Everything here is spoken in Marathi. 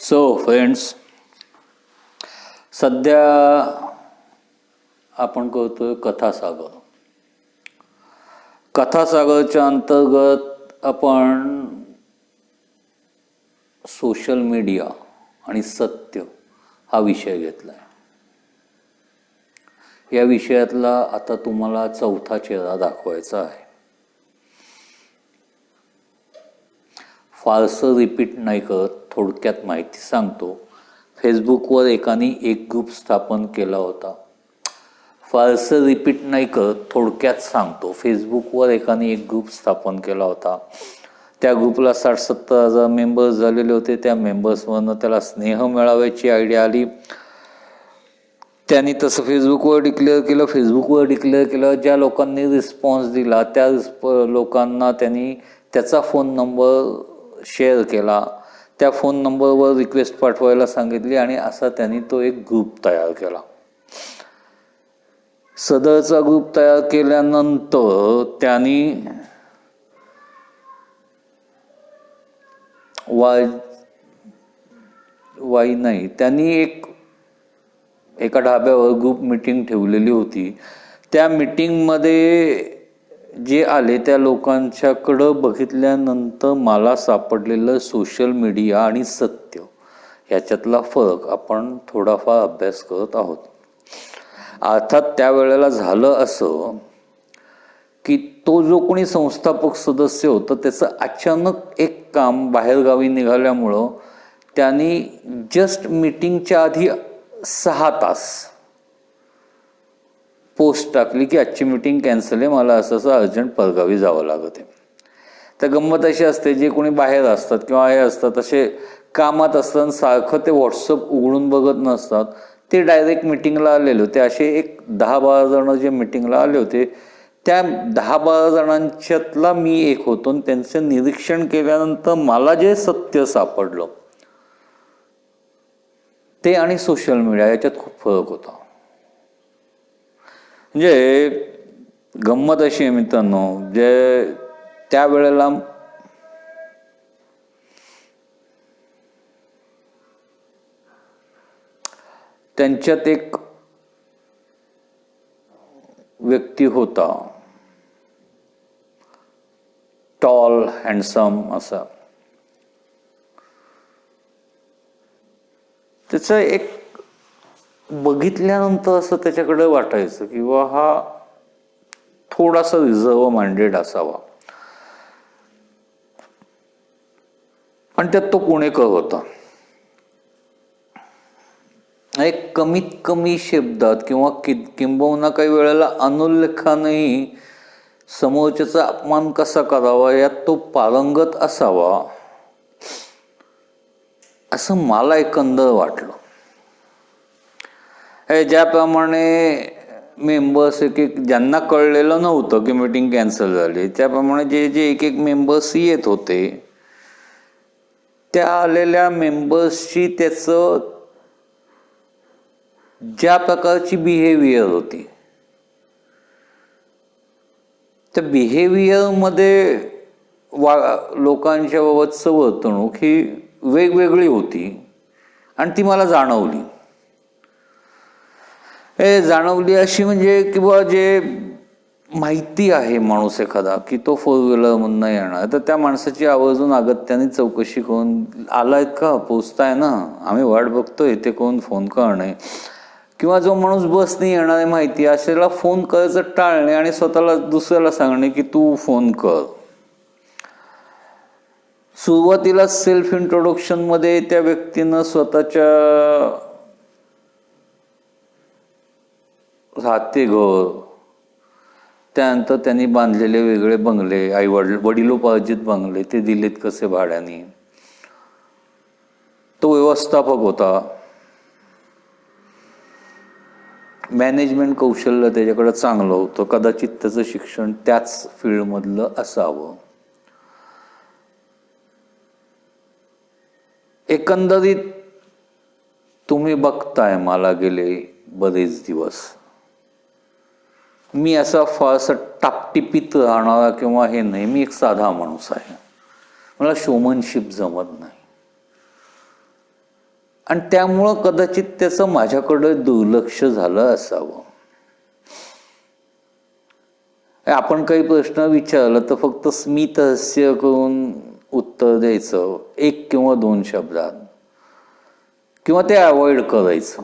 सो फ्रेंड्स सध्या आपण करतोय कथासागर. कथासागरच्या अंतर्गत आपण सोशल मीडिया आणि सत्य हा विषय घेतला आहे या विषयातला आता तुम्हाला चौथा चेहरा दाखवायचा आहे. फारसं रिपीट नाही करत. थोडक्यात माहिती सांगतो. फेसबुकवर एकाने एक ग्रुप स्थापन केला होता. फारसं रिपीट नाही करत थोडक्यात सांगतो. फेसबुकवर एकाने एक ग्रुप स्थापन केला होता. त्या ग्रुपला साठ सत्तर हजार मेंबर्स झालेले होते. त्या मेंबर्सवरनं त्याला स्नेह मिळावायची आयडिया आली. त्यांनी तसं फेसबुकवर डिक्लेअर केलं. फेसबुकवर डिक्लेअर केलं. ज्या लोकांनी रिस्पॉन्स दिला त्या रिस्प लोकांना त्यांनी त्याचा फोन नंबर शेअर केला. त्या फोन नंबरवर रिक्वेस्ट पाठवायला सांगितली आणि असा त्यांनी तो एक ग्रुप तयार केला. सदरचा ग्रुप तयार केल्यानंतर त्यांनी वाय वाई नाही त्यांनी एक एका ढाब्यावर ग्रुप मिटिंग ठेवलेली होती. त्या मिटिंगमध्ये जे आले त्या लोकांच्याकडं बघितल्यानंतर मला सापडलेलं सोशल मीडिया आणि सत्य ह्याच्यातला फरक आपण थोडाफार अभ्यास करत आहोत. अर्थात त्यावेळेला झालं असं की तो जो कोणी संस्थापक सदस्य होता त्याचं अचानक एक काम बाहेरगावी निघाल्यामुळं त्यांनी जस्ट मीटिंगच्या आधी सहा तास पोस्ट टाकली की आजची मीटिंग कॅन्सल आहे मला असं असं अर्जंट परगावी जावं लागत आहे. तर गंमत अशी असते जे कोणी बाहेर असतात किंवा हे असतात असे कामात असतात सारखं ते व्हॉट्सअप उघडून बघत नसतात. ते डायरेक्ट मिटिंगला आलेले होते. असे एक दहा बारा जणं जे मिटिंगला आले होते त्या दहा बारा जणांच्यातला मी एक होतो आणि त्यांचं निरीक्षण केल्यानंतर मला जे सत्य सापडलं ते आणि सोशल मीडिया याच्यात खूप फरक होता. म्हणजे गंमत अशी आहे मित्रांनो जे त्यावेळेला त्यांच्यात एक व्यक्ती होता. टॉल हँडसम असा. त्याचं एक बघितल्यानंतर असं त्याच्याकडे वाटायचं किंवा हा थोडासा रिझर्व माइंडेड असावा. आणि त्यात तो पुणेकर होता? एक कमीत कमी शब्दात किंवा कि किंबहुना काही वेळेला अनुल्लेखानही समोरच्याचा अपमान कसा करावा यात तो पारंगत असावा असं मला एकंदर वाटलं. ज्याप्रमाणे मेंबर्स एक एक ज्यांना कळलेलं नव्हतं की मीटिंग कॅन्सल झाली त्याप्रमाणे जे जे एक एक मेंबर्स येत होते त्या आलेल्या मेंबर्सची त्याचं ज्या प्रकारची बिहेवियर होती. त्या बिहेवियरमध्ये वा लोकांच्या बाबतचं वर्तणूक ही वेगवेगळी होती आणि ती मला जाणवली. हे जाणवली अशी म्हणजे किंवा जे माहिती आहे माणूस एखादा की तो फोर व्हीलरमधनं येणार तर त्या माणसाची आवर्जून अगत्याने चौकशी करून आलायत का? पोचताय ना? आम्ही वाट बघतोय ते कोण फोन करणे किंवा जो माणूस बसने येणार आहे माहिती अशाला फोन करायचं टाळणे आणि स्वतःला दुसऱ्याला सांगणे की तू फोन कर. सुरुवातीला सेल्फ इंट्रोडक्शनमध्ये त्या व्यक्तीनं स्वतःच्या राहते घर त्यानंतर त्यांनी बांधलेले वेगळे बंगले आई वडील वडिलोपार्जित बंगले ते दिलेत कसे भाड्याने. तो व्यवस्थापक होता. मॅनेजमेंट कौशल्य त्याच्याकडे चांगलं होतं. कदाचित त्याचं शिक्षण त्याच फील्डमधलं असावं. एकंदरीत तुम्ही बघताय मला गेले बरेच दिवस. मी असा फारसा टापटिपीत राहणारा किंवा हे नाही. मी एक साधा माणूस आहे. मला शोमनशिप जमत नाही. आणि त्यामुळं कदाचित त्याचं माझ्याकडे दुर्लक्ष झालं असावं. आपण काही प्रश्न विचारला तर फक्त स्मित हास्य करून उत्तर द्यायचं. एक किंवा दोन शब्दात. किंवा ते अवॉइड करायचं.